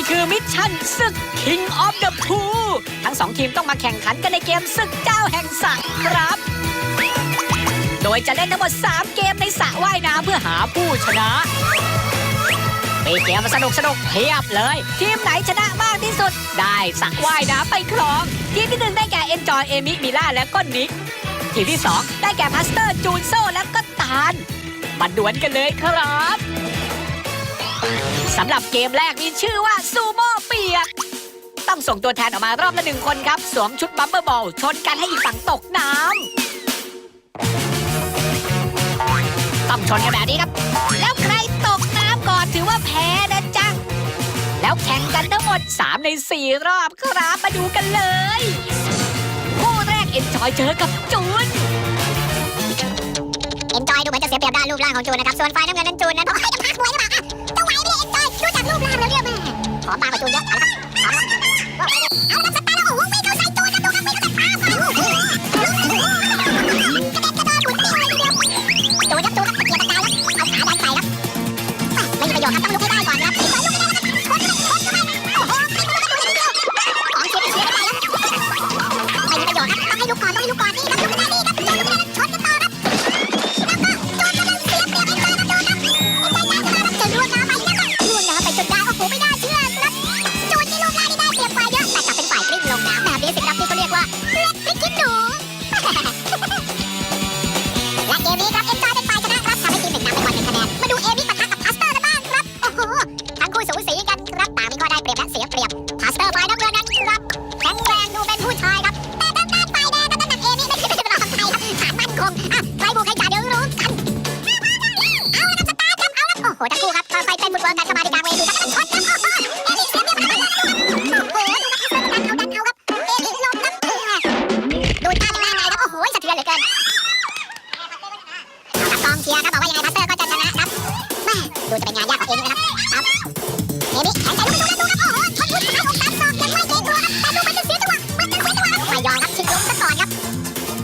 ี่คือมิชชั่นศึก King of the p o o ทั้งสองทีมต้องมาแข่งขันกันในเกมศึกเจ้าแห่งสระครับ โดยจะเล่นทั้งหมด 3 เกมในสระว่ายน้ำเพื่อหาผู้ชนะมีเกมสนุกสนุกเพียบเลย ทีมไหนชนะมากที่สุด ได้สระว่ายน้ำไปครอง ทีมที่หนึ่งได้แก่เอ็นจอยเอมิมิล่าและก็นิกทีมที่สองได้แก่พัสเตอร์จูนโซและก็ตาลมาดวลกันเลยครับ สำหรับเกมแรกมีชื่อว่าซูโม่เปียก ต้องส่งตัวแทนออกมารอบละหนึ่งคนครับ สวมชุดบัมเบอร์บอลชนกันให้อีกฝั่งตกน้ำต้องชนกันแบบนี้ครับ แล้วใครตกน้ำก่อนถือว่าแพ้นะจ๊ะแล้วแข่งกันทั้งหมด 3 ใน 4 รอบครับมาดูกันเลยคู่แรกเอ็นจอยเจอกับจูนเอ็นจอยดูเหมือนจะเสียเปรียบด้านรูปร่างของจูนนะครับ ส่วนฝ่ายน้ำเงินนั้นจูนนั้น ม่ขอมา หทั้งคู่ครับค่อยๆเต้นฟุตบอลกันเข้ามาที่กลางเวทีครับชนกันโอ้โหเอลิสเสียเปรียบมาแล้วโอ้โหดูครับพัสเตอร์ดันเอาดันเอาครับเอลิลงครับดูท่าจะได้ไงครับโอ้โหสะเทือนเหลือเกินเอาละกองเชียร์ครับบอกว่ายังไงพัสเตอร์ก็จะชนะครับแม่ดูจะเป็นงานยากของเอลินะครับครับเอลิสแข็งใจดูดูดูครับโอ้โหชนพุทธของตามศอกยังไม่เกรงกลัวครับแต่ดูมันจะเสียจังหวะมันจะเสียจังหวะครับไม่ยอมครับชิงล้มซะก่อนครับ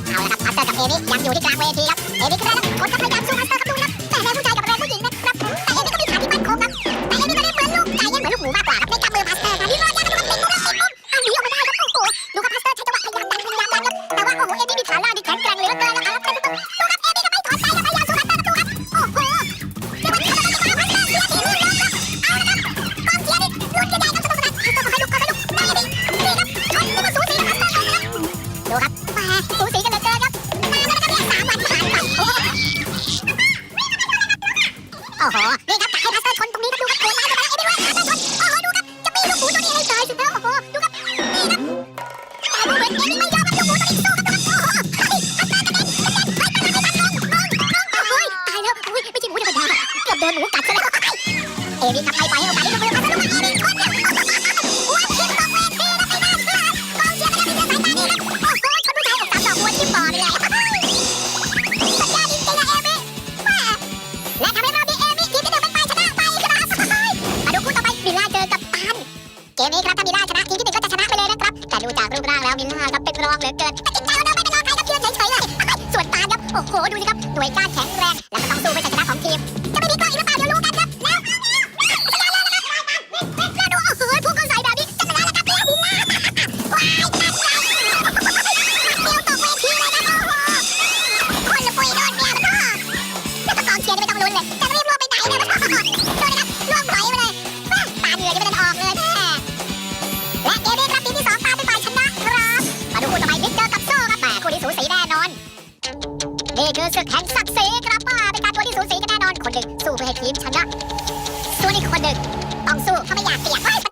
เอาละครับพัสเตอร์กับเอลิสยังอยู่ที่กลางเวทีครับเอลิสก็ได้ครับคนก็พยายามสู้พัสเตอร์ครับดูครับแต่แรงผู้ชาย กระเด็นไปไปไปไปลงลงลงโอ้ยตายแล้วอุ้ยไม่ใช่หมูธรรมดาเกือบโดนหมูกัดซะแล้วเอวิครับให้ไปให้โอกาสที่จะมือพัสเตอร์ลงมาเอ องเหลือเกินแต่ติดใจว่าเดิมไม่เป็นรองใครครับเชื่อเฉยๆเลยส่วนตาลครับโอ้โหดูสิครับหน่วยก้านแข็งแรงและก็ต้องสู้เพื่ชนะของทีมจะไม่มีกล้องอีกหรือเปล่าเดี๋ยวรู้กันครับแล้วแล้วดูโอ้โหพวกเขาใส่แบบนี้จะชนะแล้วครับแล้วมิลล่าว้ายนั่นไงเดียวตกเวทีเลยนะโอ้โหคนละปุยโดนเมียมันพ่อแล้วก็กองเชียร์ไม่ต้องลุ้นเลย นี่คือศึกแห่งศักดิ์ศรีครับป้าเป็นการตัวที่สูสีกันแน่นอนคนหนึ่งสู้เพื่อให้ทีมชนะ ส่วนอีกคนหนึ่งต้องสู้เพราะไม่อยากเสียเ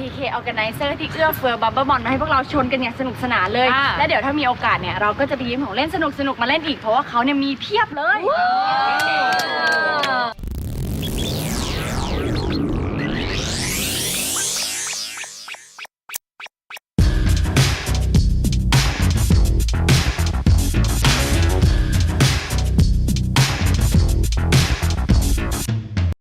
ขอขอบคุณ TK Organizer ที่เอื้อเฟื้อบับเบิ้ลบอลมาให้พวกเราชนกันอย่างสนุกสนานเลย อ่า และเดี๋ยวถ้ามีโอกาสเนี่ยเราก็จะไปยืมของเล่นสนุกๆมาเล่นอีกเพราะว่าเขาเนี่ยมีเพียบเลย